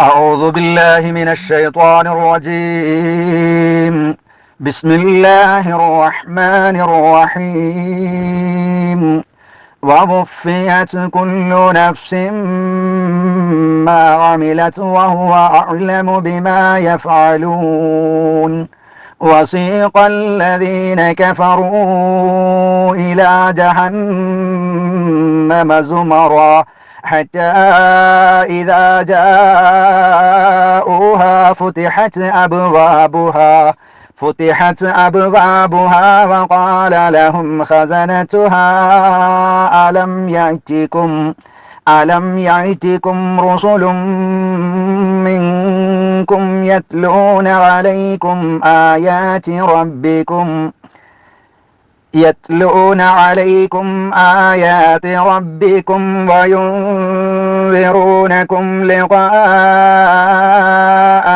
أعوذ بالله من الشيطان الرجيم. بسم الله الرحمن الرحيم. ووفيت كل نفس ما عملت وهو أعلم بما يفعلون. وسيق الذين كفروا إلى جهنم زمرا. حتى إذا جاءوها فتحت أبوابها فتحت أبوابها وقال لهم خزنتها ألم يأتكم ألم يأتكم رسل منكم يتلون عليكم آيات ربكم؟ يتلون عليكم آيات ربكم وينذرونكم لقاء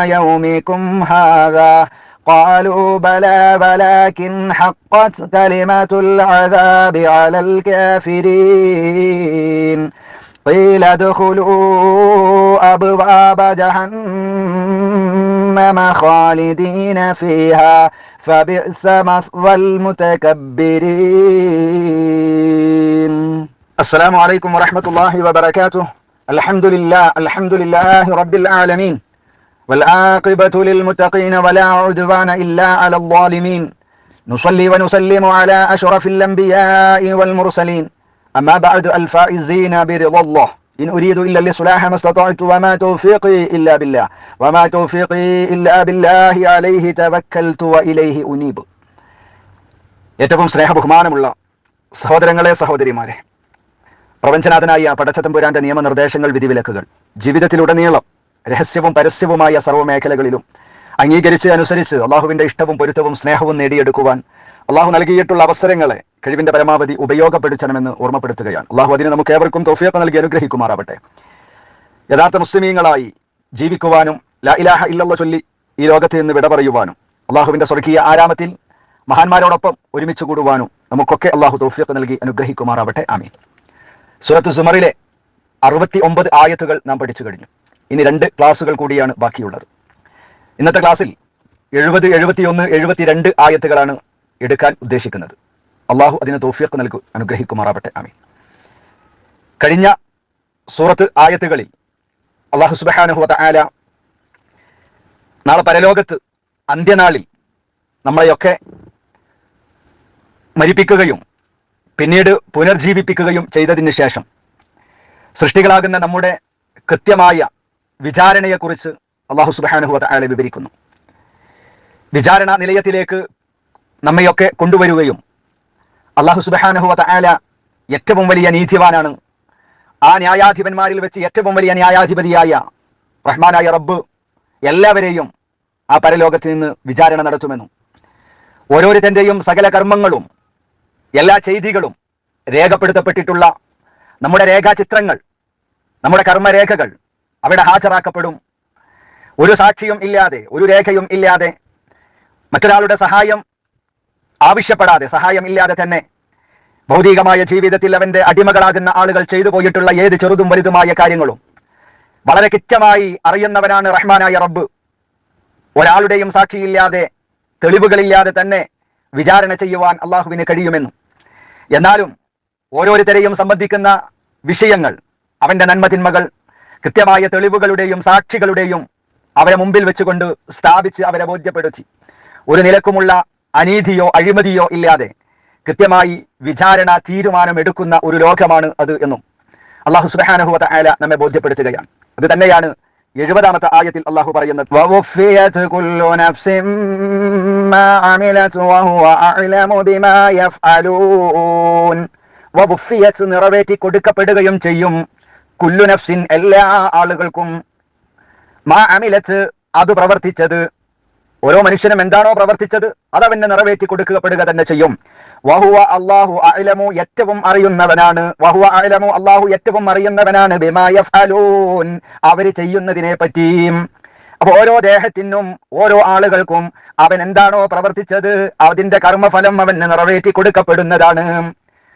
يومكم هذا. قالوا بلى ولكن حقت كلمة العذاب على الكافرين. قيل ادخلوا أبواب جهنم. خالدين فيها فبئس مثوى المتكبرين. السلام عليكم ورحمة الله وبركاته. الحمد لله الحمد لله رب العالمين. والعاقبة للمتقين ولا عدوان إلا على الظالمين. نصلي ونسلم على أشرف الأنبياء والمرسلين. أما بعد الفائزين برضا الله. إن أريد إلا الإصلاح ما استطعت وما توفيقي إلا بالله وما توفيقي إلا بالله عليه توكلت وإليه أنيب ഏറ്റവും സ്നേഹബഹുമാനമുള്ള സഹോദരങ്ങളെ സഹോദരിമാരെ പ്രപഞ്ചനാഥനായ പടച്ചതമ്പുരാന്റെ നിയമനിർദ്ദേശങ്ങൾ വിധിവിലക്കുകൾ ജീവിതത്തിലുടനീളം രഹസ്യവും പരസ്യവുമായ സർവ്വമേഖലകളിലും അംഗീകരിച്ച് അനുസരിച്ച് അള്ളാഹുവിന്റെ ഇഷ്ടവും പൊരുത്തവും സ്നേഹവും നേടിയെടുക്കുവാൻ അള്ളാഹു നൽകിയിട്ടുള്ള അവസരങ്ങളെ കഴിവിന്റെ പരമാവധി ഉപയോഗപ്പെടുത്തണമെന്ന് ഓർമ്മപ്പെടുത്തുകയാണ്. അള്ളാഹു അതിന് നമുക്ക് ഏവർക്കും തോഫിയത്ത് നൽകി അനുഗ്രഹിക്കുമാറാവട്ടെ. യഥാർത്ഥ മുസ്ലിമീങ്ങളായി ജീവിക്കുവാനും ലാ ഇലാഹ ഇല്ലല്ല ചൊല്ലി ഈ ലോകത്ത് നിന്ന് വിട പറയുവാനും അള്ളാഹുവിന്റെ സ്വർഗീയ ആരാമത്തിൽ മഹാന്മാരോടൊപ്പം ഒരുമിച്ച് കൂടുവാനും നമുക്കൊക്കെ അള്ളാഹു തോഫിയത്ത് നൽകി അനുഗ്രഹിക്കുമാറാവട്ടെ. ആമീൻ. സുരത്ത് സുമറിലെ അറുപത്തി ഒമ്പത് ആയത്തുകൾ നാം പഠിച്ചു കഴിഞ്ഞു. ഇനി രണ്ട് ക്ലാസ്സുകൾ കൂടിയാണ് ബാക്കിയുള്ളത്. ഇന്നത്തെ ക്ലാസ്സിൽ എഴുപത് എഴുപത്തിയൊന്ന് എഴുപത്തിരണ്ട് ആയത്തുകളാണ് എടുക്കാൻ ഉദ്ദേശിക്കുന്നത്. അള്ളാഹു അതിന് തോഫിയക്ക് നൽകു അനുഗ്രഹിക്കുമാറാവട്ടെ. ആമീൻ. കഴിഞ്ഞ സൂറത്ത് ആയത്തുകളിൽ അള്ളാഹു സുബാനുഹുവ ആല നാളെ പരലോകത്ത് അന്ത്യനാളിൽ നമ്മളെയൊക്കെ മരിപ്പിക്കുകയും പിന്നീട് പുനർജീവിപ്പിക്കുകയും ചെയ്തതിന് ശേഷം സൃഷ്ടികളാകുന്ന നമ്മുടെ കൃത്യമായ വിചാരണയെക്കുറിച്ച് അള്ളാഹു സുബാനുഹുവ ആല വിവരിക്കുന്നു. വിചാരണ നിലയത്തിലേക്ക് നമ്മയൊക്കെ കൊണ്ടുവരികയും അള്ളാഹു സുബഹാനഹുവ ആല ഏറ്റവും വലിയ നീതിവാനാണ്. ആ ന്യായാധിപന്മാരിൽ വെച്ച് ഏറ്റവും വലിയ ന്യായാധിപതിയായ റഹ്മാനായ റബ്ബ് എല്ലാവരെയും ആ പരലോകത്ത് നിന്ന് വിചാരണ നടത്തുമെന്നും ഓരോരുത്തന്റെയും സകല കർമ്മങ്ങളും എല്ലാ ചെയ്തികളും രേഖപ്പെടുത്തപ്പെട്ടിട്ടുള്ള നമ്മുടെ രേഖാചിത്രങ്ങൾ നമ്മുടെ കർമ്മരേഖകൾ അവിടെ ഹാജരാക്കപ്പെടും. ഒരു സാക്ഷിയും ഇല്ലാതെ ഒരു രേഖയും ഇല്ലാതെ മറ്റൊരാളുടെ സഹായം ആവശ്യപ്പെടാതെ സഹായമില്ലാതെ തന്നെ. ഭൗതികമായ ജീവിതത്തിൽ അവന്റെ അടിമകളാകുന്ന ആളുകൾ ചെയ്തു പോയിട്ടുള്ള ഏത് ചെറുതും വലുതുമായ കാര്യങ്ങളും. വളരെ കിച്ചമായി അറിയുന്നവനാണ് റഹ്മാനായ റബ്ബ്. ഒരാളുടെയും സാക്ഷിയില്ലാതെ തെളിവുകളില്ലാതെ തന്നെ വിചാരണ ചെയ്യുവാൻ അള്ളാഹുവിന് കഴിയുമെന്നും. എന്നാലും ഓരോരുത്തരെയും സംബന്ധിക്കുന്ന വിഷയങ്ങൾ അവന്റെ നന്മതിന്മകൾ കൃത്യമായ തെളിവുകളുടെയും സാക്ഷികളുടെയും അവരെ മുമ്പിൽ വെച്ചുകൊണ്ട് സ്ഥാപിച്ച് അവരെ ബോധ്യപ്പെടുത്തി. ഒരു നിലക്കുമുള്ള അനീതിയോ അഴിമതിയോ ഇല്ലാതെ കൃത്യമായി വിചാരണ തീരുമാനമെടുക്കുന്ന ഒരു ലോകമാണ് അത് എന്നും അള്ളാഹു സുബാനഹുവത ആല നമ്മെ ബോധ്യപ്പെടുത്തുകയാണ്. അത് തന്നെയാണ് എഴുപതാമത്തെ ആയത്തിൽ അള്ളാഹു പറയുന്നത്. നിറവേറ്റി കൊടുക്കപ്പെടുകയും ചെയ്യും കുല്ലു നഫ്സിൻ എല്ലാ ആളുകൾക്കും. മാ അമിലത്ത് അത് പ്രവർത്തിച്ചത് ഓരോ മനുഷ്യനും എന്താണോ പ്രവർത്തിച്ചത് അത് അവന് നിറവേറ്റി കൊടുക്കപ്പെടുക തന്നെ ചെയ്യും. വഹുവ അള്ളാഹു അലമു ഏറ്റവും അറിയുന്നവനാണ്. വഹുവ അലമു അള്ളാഹു ഏറ്റവും അറിയുന്നവനാണ്. ബിമായ അവർ ചെയ്യുന്നതിനെ പറ്റിയും. അപ്പൊ ഓരോ ദേഹത്തിനും ഓരോ ആളുകൾക്കും അവൻ എന്താണോ പ്രവർത്തിച്ചത് അതിന്റെ കർമ്മഫലം അവന് നിറവേറ്റി കൊടുക്കപ്പെടുന്നതാണ്.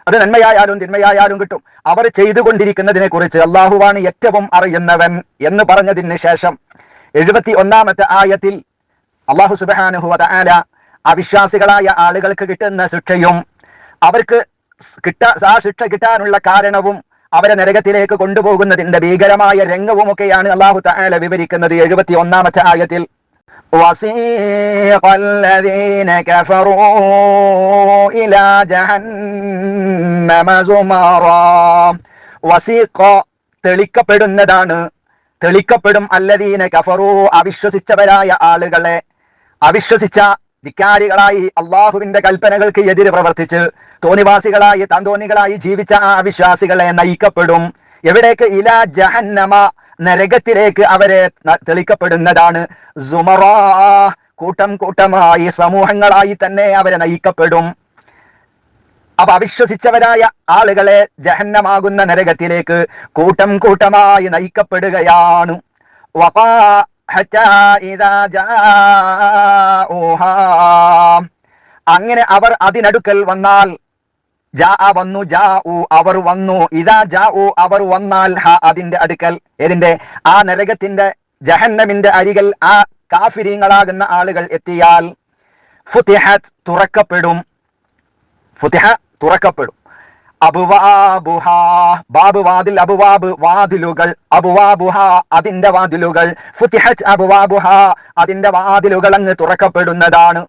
അത് നന്മയായാലും തിന്മയായാലും കിട്ടും. അവർ ചെയ്തുകൊണ്ടിരിക്കുന്നതിനെ കുറിച്ച് അള്ളാഹുവാണ് ഏറ്റവും അറിയുന്നവൻ എന്ന് പറഞ്ഞതിന് ശേഷം എഴുപത്തി ഒന്നാമത്തെ ആയത്തിൽ അള്ളാഹു സുബാനുഹുവ ആല അവിശ്വാസികളായ ആളുകൾക്ക് കിട്ടുന്ന ശിക്ഷയും അവർക്ക് സ് കിട്ടാ ആ ശിക്ഷ കിട്ടാനുള്ള കാരണവും അവരെ നരകത്തിലേക്ക് കൊണ്ടുപോകുന്നതിന്റെ ഭീകരമായ രംഗവുമൊക്കെയാണ് അള്ളാഹു തആല വിവരിക്കുന്നത് എഴുപത്തി ഒന്നാമത്തെ ആയത്തിൽ وسيق الذين كفروا إلى جهنم زمرا വസീഖ തെളിക്കപ്പെടുന്നതാണ് തെളിക്കപ്പെടും അല്ലദീന കഫറു അവിശ്വസിച്ചവരായ ആളുകളെ അവിശ്വസിച്ച ധിക്കാരികളായി അള്ളാഹുവിന്റെ കൽപ്പനകൾക്ക് എതിര് പ്രവർത്തിച്ച് തോന്നിവാസികളായി താന്തോന്നികളായി ജീവിച്ച ആ അവിശ്വാസികളെ നയിക്കപ്പെടും. എവിടേക്ക്? ഇല ജഹന്നമ നരകത്തിലേക്ക് അവരെ തെളിക്കപ്പെടുന്നതാണ്. കൂട്ടം കൂട്ടമായി സമൂഹങ്ങളായി തന്നെ അവരെ നയിക്കപ്പെടും. അപ്പൊ അവിശ്വസിച്ചവരായ ആളുകളെ ജഹന്നമാകുന്ന നരകത്തിലേക്ക് കൂട്ടം കൂട്ടമായി നയിക്കപ്പെടുകയാണ്. അങ്ങനെ അവർ അതിനടുക്കൽ വന്നാൽ വന്നു അവർ വന്നു. ഇതാ അവർ വന്നാൽ ഹ അതിന്റെ അടുക്കൽ ഏതിന്റെ ആ നരകത്തിന്റെ ജഹന്നമിന്റെ അരികൽ ആ കാഫിരിങ്ങളാകുന്ന ആളുകൾ എത്തിയാൽ ഫുതിഹ തുറക്കപ്പെടും. ഫുതിഹ തുറക്കപ്പെടും. ബാബ് വാതിൽ വാതിലുകൾ. അതിന്റെ വാതിലുകൾ. അതിന്റെ വാതിലുകൾ അങ്ങ് തുറക്കപ്പെടുന്നതാണ്.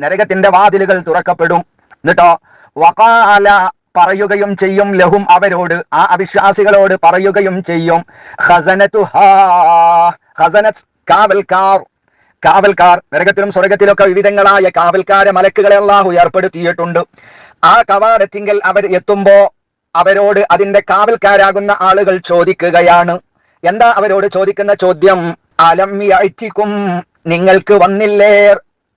നരകത്തിന്റെ വാതിലുകൾ തുറക്കപ്പെടും. എന്നിട്ടോ വകാല പറയുകയും ചെയ്യും ലഹും അവരോട് ആ അവിശ്വാസികളോട് പറയുകയും ചെയ്യും. കാവൽക്കാർ. കാവൽക്കാർ നരകത്തിലും സ്വർഗത്തിലൊക്കെ വിവിധങ്ങളായ കാവൽക്കാരെ മലക്കുകളെ അള്ളാഹു ഏർപ്പെടുത്തിയിട്ടുണ്ട്. ആ കവാടത്തിങ്കൽ അവർ എത്തുമ്പോ അവരോട് അതിന്റെ കാവൽക്കാരാകുന്ന ആളുകൾ ചോദിക്കുകയാണ്. എന്താ അവരോട് ചോദിക്കുന്ന ചോദ്യം? അലം യഅ്തികും നിങ്ങൾക്ക് വന്നില്ലേ?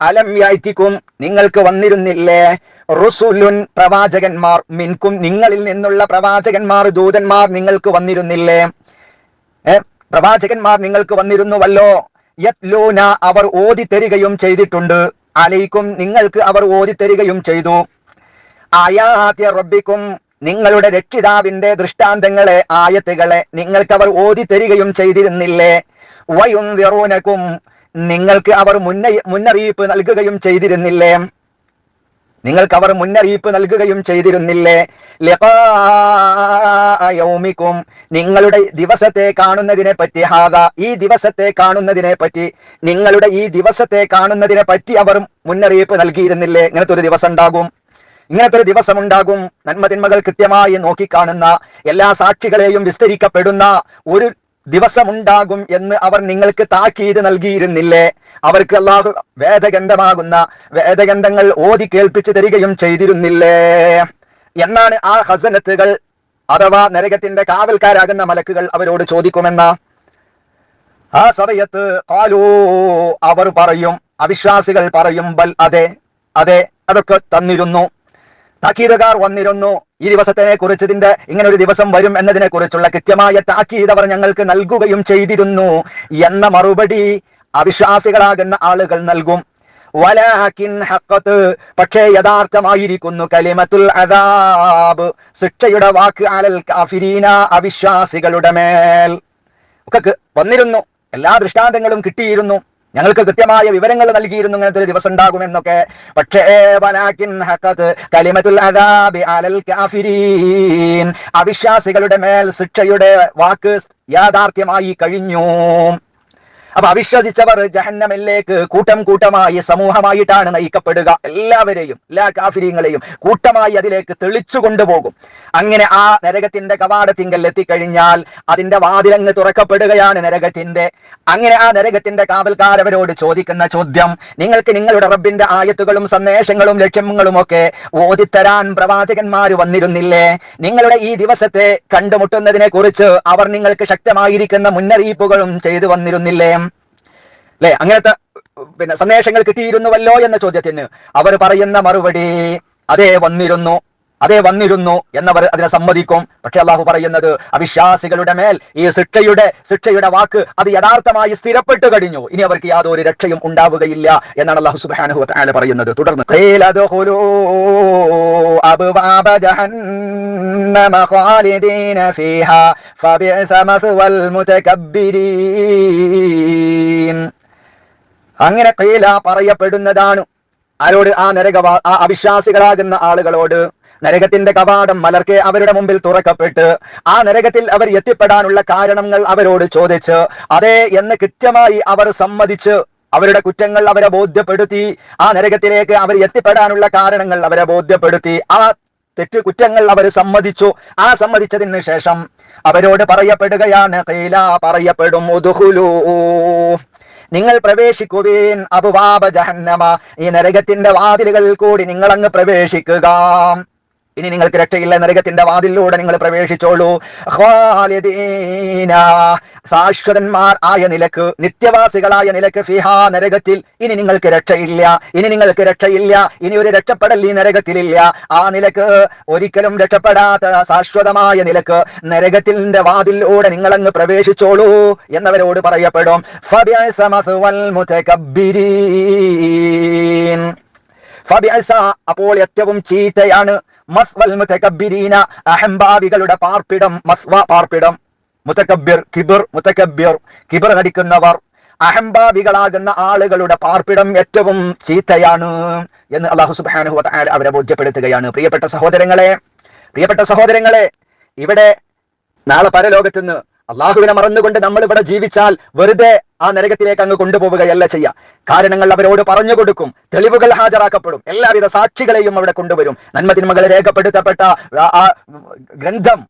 അലം യഅ്തികും നിങ്ങൾക്ക് വന്നിരുന്നില്ലേ? റുസുലുൻ പ്രവാചകന്മാർ മിൻകും നിങ്ങളിൽ നിന്നുള്ള പ്രവാചകന്മാർ ദൂതന്മാർ നിങ്ങൾക്ക് വന്നിരുന്നില്ലേ? ഏ പ്രവാചകന്മാർ നിങ്ങൾക്ക് വന്നിരുന്നുവല്ലോ. യത്ലൂന അവർ ഓതി തരികയും ചെയ്തിട്ടുണ്ട്. അലൈക്കും നിങ്ങൾക്ക് അവർ ഓതി തരികയും ചെയ്തു. ആയാത്യ റബ്ബിക്കും നിങ്ങളുടെ രക്ഷിതാവിന്റെ ദൃഷ്ടാന്തങ്ങളെ ആയത്തുകളെ നിങ്ങൾക്ക് അവർ ഓതി തരികയും ചെയ്തിരുന്നില്ലേ? വയുന്തിറൂനക്കും നിങ്ങൾക്ക് അവർ മുന്ന മുന്നറിയിപ്പ് നൽകുകയും ചെയ്തിരുന്നില്ലേ? നിങ്ങൾക്ക് അവർ മുന്നറിയിപ്പ് നൽകുകയും ചെയ്തിരുന്നില്ലേ? ലിഖാഅ യൗമിക്കും നിങ്ങളുടെ ദിവസത്തെ കാണുന്നതിനെ പറ്റി ഹാദ ഈ ദിവസത്തെ കാണുന്നതിനെ പറ്റി നിങ്ങളുടെ ഈ ദിവസത്തെ കാണുന്നതിനെ പറ്റി അവർ മുന്നറിയിപ്പ് നൽകിയിരുന്നില്ലേ? ഇങ്ങനത്തെ ഒരു ദിവസം ഉണ്ടാകും. ഇങ്ങനത്തെ ഒരു ദിവസമുണ്ടാകും. നന്മതിന്മകൾ കൃത്യമായി നോക്കിക്കാണുന്ന എല്ലാ സാക്ഷികളെയും വിസ്തരിക്കപ്പെടുന്ന ഒരു ദിവസമുണ്ടാകും എന്ന് അവർ നിങ്ങൾക്ക് താക്കീത് നൽകിയിരുന്നില്ലേ? അവർക്ക് അള്ളാഹു വേദഗന്ധമാകുന്ന വേദഗന്ധങ്ങൾ ഓതി കേൾപ്പിച്ചു തരികയും ചെയ്തിരുന്നില്ലേ? എന്നാണ് ആ ഹസനത്തുകൾ അഥവാ നരകത്തിന്റെ കാവൽക്കാരാകുന്ന മലക്കുകൾ അവരോട് ചോദിക്കുമെന്ന? ആ സമയത്ത് കാലൂ അവർ പറയും അവിശ്വാസികൾ പറയും ബൽ അതെ അതെ അതൊക്കെ തന്നിരുന്നു. താക്കീതുകാർ വന്നിരുന്നു. ഈ ദിവസത്തിനെ കുറിച്ച് ഇതിന്റെ ഇങ്ങനെ ഒരു ദിവസം വരും എന്നതിനെ കുറിച്ചുള്ള കൃത്യമായ താക്കീത് അവർ ഞങ്ങൾക്ക് നൽകുകയും ചെയ്തിരുന്നു. എന്ന മറുപടി അവിശ്വാസികളാകുന്ന ആളുകൾ നൽകും. വലാകിൻ പക്ഷേ യഥാർത്ഥമായിരിക്കുന്നു. കലിമത്തുൽ അദാബ് ശിക്ഷയുടെ വാക്ക് അലൽ കാഫിരീന അവിശ്വാസികളുടെ മേൽ. ഒക്കെ വന്നിരുന്നു. എല്ലാ ദൃഷ്ടാന്തങ്ങളും കിട്ടിയിരുന്നു. ഞങ്ങൾക്ക് കൃത്യമായ വിവരങ്ങൾ നൽകിയിരുന്നു ഇങ്ങനത്തെ ഒരു ദിവസം ഉണ്ടാകുമെന്നൊക്കെ. പക്ഷേ അവിശ്വാസികളുടെ മേൽ ശിക്ഷയുടെ വാക്ക് യാഥാർത്ഥ്യമായി കഴിഞ്ഞു. അപ്പൊ അവിശ്വസിച്ചവർ ജഹന്നമിലേക്ക് കൂട്ടം കൂട്ടമായി സമൂഹമായിട്ടാണ് നയിക്കപ്പെടുക. എല്ലാവരെയും എല്ലാ കാഫിര്യങ്ങളെയും കൂട്ടമായി അതിലേക്ക് തെളിച്ചു കൊണ്ടുപോകും. അങ്ങനെ ആ നരകത്തിന്റെ കവാടത്തിങ്കൽ എത്തിക്കഴിഞ്ഞാൽ അതിന്റെ വാതിലങ്ങ് തുറക്കപ്പെടുകയാണ് നരകത്തിന്റെ. അങ്ങനെ ആ നരകത്തിന്റെ കാവൽക്കാരവരോട് ചോദിക്കുന്ന ചോദ്യം നിങ്ങൾക്ക് നിങ്ങളുടെ റബ്ബിന്റെ ആയത്തുകളും സന്ദേശങ്ങളും ലക്ഷ്യങ്ങളും ഒക്കെ ഓതിത്തരാൻ പ്രവാചകന്മാർ വന്നിരുന്നില്ലേ? നിങ്ങളുടെ ഈ ദിവസത്തെ കണ്ടുമുട്ടുന്നതിനെ കുറിച്ച് അവർ നിങ്ങൾക്ക് ശക്തമായിരിക്കുന്ന മുന്നറിയിപ്പുകളും ചെയ്തു വന്നിരുന്നില്ലേ? അല്ലെ? അങ്ങനത്തെ പിന്നെ സന്ദേശങ്ങൾ കിട്ടിയിരുന്നുവല്ലോ എന്ന ചോദ്യത്തിന് അവർ പറയുന്ന മറുപടി അതേ വന്നിരുന്നു അതേ വന്നിരുന്നു എന്നവർ അതിനെ സമ്മതിക്കും. പക്ഷെ അള്ളാഹു പറയുന്നത് അവിശ്വാസികളുടെ മേൽ ഈ ശിക്ഷയുടെ ശിക്ഷയുടെ വാക്ക് അത് യഥാർത്ഥമായി സ്ഥിരപ്പെട്ടു കഴിഞ്ഞു. ഇനി അവർക്ക് യാതൊരു രക്ഷയും ഉണ്ടാവുകയില്ല എന്നാണ് അള്ളാഹു വതആല പറയുന്നത്. തുടർന്ന് "ഖീല ദഖുലൂ ജഹന്നമ ഖാലിദീന ഫീഹാ ഫബിഅസ മസ്വൽ മുതകബ്ബിരീൻ. അങ്ങനെ കീല പറയപ്പെടുന്നതാണ്. ആരോട് ആ നരകവാ ആ അവിശ്വാസികളാകുന്ന ആളുകളോട് നരകത്തിന്റെ കവാടം മലർക്കെ അവരുടെ മുമ്പിൽ തുറക്കപ്പെട്ട് ആ നരകത്തിൽ അവർ എത്തിപ്പെടാനുള്ള കാരണങ്ങൾ അവരോട് ചോദിച്ച് അതെ എന്ന് കൃത്യമായി അവർ സമ്മതിച്ച് അവരുടെ കുറ്റങ്ങൾ അവരെ ബോധ്യപ്പെടുത്തി ആ നരകത്തിലേക്ക് അവർ എത്തിപ്പെടാനുള്ള കാരണങ്ങൾ അവരെ ബോധ്യപ്പെടുത്തി ആ തെറ്റ് കുറ്റങ്ങൾ അവർ സമ്മതിച്ചു. ആ സമ്മതിച്ചതിന് ശേഷം അവരോട് പറയപ്പെടുകയാണ് കൈല പറയപ്പെടും നിങ്ങൾ പ്രവേശിക്കുവേൻ അബുവാബ ജഹന്നമ. ഈ നരകത്തിന്റെ വാതിലുകളിൽ കൂടി നിങ്ങൾ അങ്ങ് പ്രവേശിക്കുക. ഇനി നിങ്ങൾക്ക് രക്ഷയില്ല നരകത്തിന്റെ വാതിലൂടെ നിങ്ങൾ പ്രവേശിച്ചോളൂ. ശാശ്വതന്മാർ ആയ നിലയ്ക്ക് നിത്യവാസികളായ നിലയ്ക്ക് ഫിഹാ നരകത്തിൽ ഇനി നിങ്ങൾക്ക് രക്ഷയില്ല. ഇനി നിങ്ങൾക്ക് രക്ഷയില്ല. ഇനി ഒരു രക്ഷപ്പെടൽ ഈ നരകത്തിലില്ല. ആ നിലയ്ക്ക് ഒരിക്കലും രക്ഷപ്പെടാത്ത ശാശ്വതമായ നിലയ്ക്ക് നരകത്തിന്റെ വാതിലൂടെ നിങ്ങൾ അങ്ങ് പ്രവേശിച്ചോളൂ എന്നവരോട് പറയപ്പെടും. അപ്പോൾ ഏറ്റവും ചീത്തയാണ്. അഹംഭാവികളുടെ പാർപ്പിടം മസ്വ പാർപ്പിടം. മുത്തക്കബ്യർ കിബിർ മുത്തക്കബ്യർ കിബിർ നടിക്കുന്നവർ. അഹംഭാവികളാകുന്ന ആളുകളുടെ പാർപ്പിടം ഏറ്റവും ചീത്തയാണ് എന്ന് അള്ളാഹു വതആല അവരെ ബോധ്യപ്പെടുത്തുകയാണ്. പ്രിയപ്പെട്ട സഹോദരങ്ങളെ പ്രിയപ്പെട്ട സഹോദരങ്ങളെ ഇവിടെ നാളെ പരലോകത്തുനിന്ന് അള്ളാഹുവിനെ മറന്നുകൊണ്ട് നമ്മൾ ഇവിടെ ജീവിച്ചാൽ വെറുതെ ആ നരകത്തിലേക്ക് അങ്ങ് കൊണ്ടുപോവുകയല്ല ചെയ്യുക കാരണങ്ങൾ അവരോട് പറഞ്ഞു കൊടുക്കും. തെളിവുകൾ ഹാജരാക്കപ്പെടും. എല്ലാവിധ സാക്ഷികളെയും അവിടെ കൊണ്ടുവരും. നന്മതിന്മകൾ രേഖപ്പെടുത്തപ്പെട്ട ആ ഗ്രന്ഥം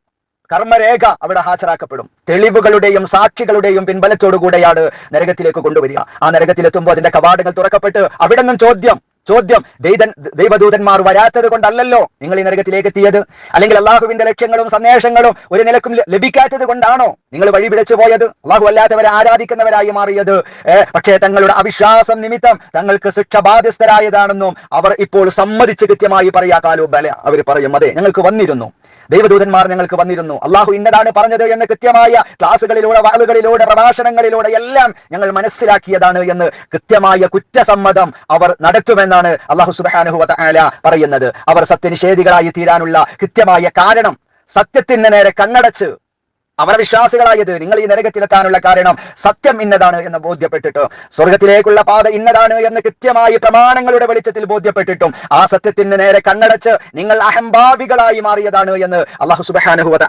കർമ്മരേഖ അവിടെ ഹാജരാക്കപ്പെടും. തെളിവുകളുടെയും സാക്ഷികളുടെയും പിൻബലത്തോടുകൂടെയാണ് നരകത്തിലേക്ക് കൊണ്ടുവരിക. ആ നരകത്തിലെത്തുമ്പോൾ അതിന്റെ കവാടങ്ങൾ തുറക്കപ്പെട്ട് അവിടെ നിന്നും ചോദ്യം ചോദ്യം ദൈതൻ ദൈവദൂതന്മാർ വരാത്തത് കൊണ്ടല്ലല്ലോ നിങ്ങൾ ഈ നരകത്തിലേക്ക് എത്തിയത് അല്ലെങ്കിൽ അള്ളാഹുവിന്റെ ലക്ഷ്യങ്ങളും സന്ദേശങ്ങളും ഒരു നിലക്കും ലഭിക്കാത്തത് കൊണ്ടാണോ നിങ്ങൾ വഴി പിഴച്ചു പോയത്? അള്ളാഹു അല്ലാത്തവരെ ആരാധിക്കുന്നവരായി മാറിയത്. പക്ഷേ തങ്ങളുടെ അവിശ്വാസം നിമിത്തം തങ്ങൾക്ക് ശിക്ഷ ബാധ്യസ്ഥരായതാണെന്നും അവർ ഇപ്പോൾ സമ്മതിച്ച് കൃത്യമായി പറയാത്താലോ ബല അവർ പറയും അതെ ഞങ്ങൾക്ക് വന്നിരുന്നു. ദൈവദൂതന്മാർ ഞങ്ങൾക്ക് വന്നിരുന്നു. അള്ളാഹു ഇന്നതാണ് പറഞ്ഞത് എന്ന് കൃത്യമായ ക്ലാസ്സുകളിലൂടെ വാളുകളിലൂടെ പ്രഭാഷണങ്ങളിലൂടെ എല്ലാം ഞങ്ങൾ മനസ്സിലാക്കിയതാണ് എന്ന് കൃത്യമായ കുറ്റസമ്മതം അവർ നടത്തുമെന്നാണ് അള്ളാഹു സുബാനുഹുവത വതആല പറയുന്നത്. അവർ സത്യനിഷേധികളായി തീരാനുള്ള കൃത്യമായ കാരണം സത്യത്തിന് നേരെ കണ്ണടച്ച് അവർ വിശ്വാസികളായത് നിങ്ങൾ ഈ നരകത്തിലെത്താനുള്ള കാരണം സത്യം ഇന്നതാണ് എന്ന് ബോധ്യപ്പെട്ടിട്ട്. സ്വർഗത്തിലേക്കുള്ള പാത ഇന്നതാണ് എന്ന് കൃത്യമായി പ്രമാണങ്ങളുടെ വെളിച്ചത്തിൽ ബോധ്യപ്പെട്ടിട്ടും ആ സത്യത്തിന് നേരെ കണ്ണടച്ച് നിങ്ങൾ അഹംഭാവികളായി മാറിയതാണ് എന്ന് അള്ളാഹു സുബാനുഹുവത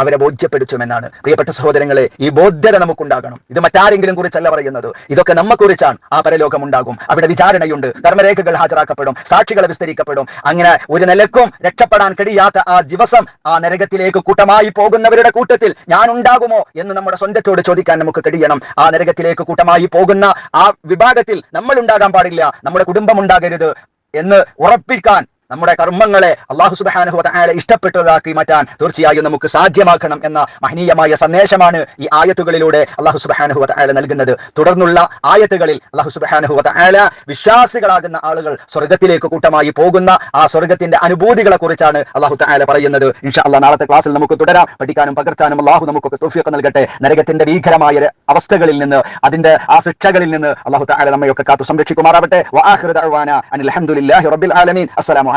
അവരെ ബോധ്യപ്പെടുത്തുമെന്നാണ്. പ്രിയപ്പെട്ട സഹോദരങ്ങളെ ഈ ബോധ്യത നമുക്കുണ്ടാകണം. ഇത് മറ്റാരെങ്കിലും കുറിച്ചല്ല പറയുന്നത്. ഇതൊക്കെ നമ്മെക്കുറിച്ചാണ് ആ പരലോകം ഉണ്ടാകും അവിടെ വിചാരണയുണ്ട്. ധർമ്മരേഖകൾ ഹാജരാക്കപ്പെടും. സാക്ഷികൾ വിസ്തരിക്കപ്പെടും. അങ്ങനെ ഒരു നിലക്കും രക്ഷപ്പെടാൻ കഴിയാത്ത ആ ദിവസം ആ നരകത്തിലേക്ക് കൂട്ടമായി പോകുന്നവരുടെ കൂട്ടത്തിൽ ഞാൻ ഉണ്ടാകുമോ എന്ന് നമ്മുടെ സ്വന്തത്തോട് ചോദിക്കാൻ നമുക്ക് കഴിയണം. ആ നരകത്തിലേക്ക് കൂട്ടമായി പോകുന്ന ആ വിഭാഗത്തിൽ നമ്മൾ ഉണ്ടാകാൻ പാടില്ല. നമ്മുടെ കുടുംബം ഉണ്ടാകരുത് എന്ന് ഉറപ്പിക്കാൻ നമ്മുടെ കർമ്മങ്ങളെ അള്ളാഹു സുബാനുഹുല ഇഷ്ടപ്പെട്ടതാക്കി മാറ്റാൻ തീർച്ചയായും നമുക്ക് സാധ്യമാക്കണം എന്ന മഹനീയമായ സന്ദേശമാണ് ഈ ആയത്തുകളിലൂടെ അള്ളാഹു സുബാനഹു വതആല നൽകുന്നത്. തുടർന്നുള്ള ആയത്തുകളിൽ അള്ളാഹു സുബാനഹു വതആല വിശ്വാസികളാകുന്ന ആളുകൾ സ്വർഗത്തിലേക്ക് കൂട്ടമായി പോകുന്ന ആ സ്വർഗത്തിന്റെ അനുഭൂതികളെ കുറിച്ചാണ് അള്ളാഹു തആല പറയുന്നത്. ഇൻഷാ നാളത്തെ ക്ലാസ്സിൽ നമുക്ക് തുടരാം. പഠിക്കാനും പകർത്താനും അള്ളാഹു നമുക്കൊക്കെ തൗഫീഖ് നൽകട്ടെ. നരകത്തിന്റെ ഭീകരമായ അവസ്ഥകളിൽ നിന്ന് അതിന്റെ ആ ശിക്ഷകളിൽ നിന്ന് അള്ളാഹു തആല നമ്മയൊക്കെ കാത്തു സംരക്ഷിക്കുമാറാവട്ടെ അനിൽ ഹംദുലില്ലാഹി റബ്ബിൽ ആലമീൻ. അസ്സലാമു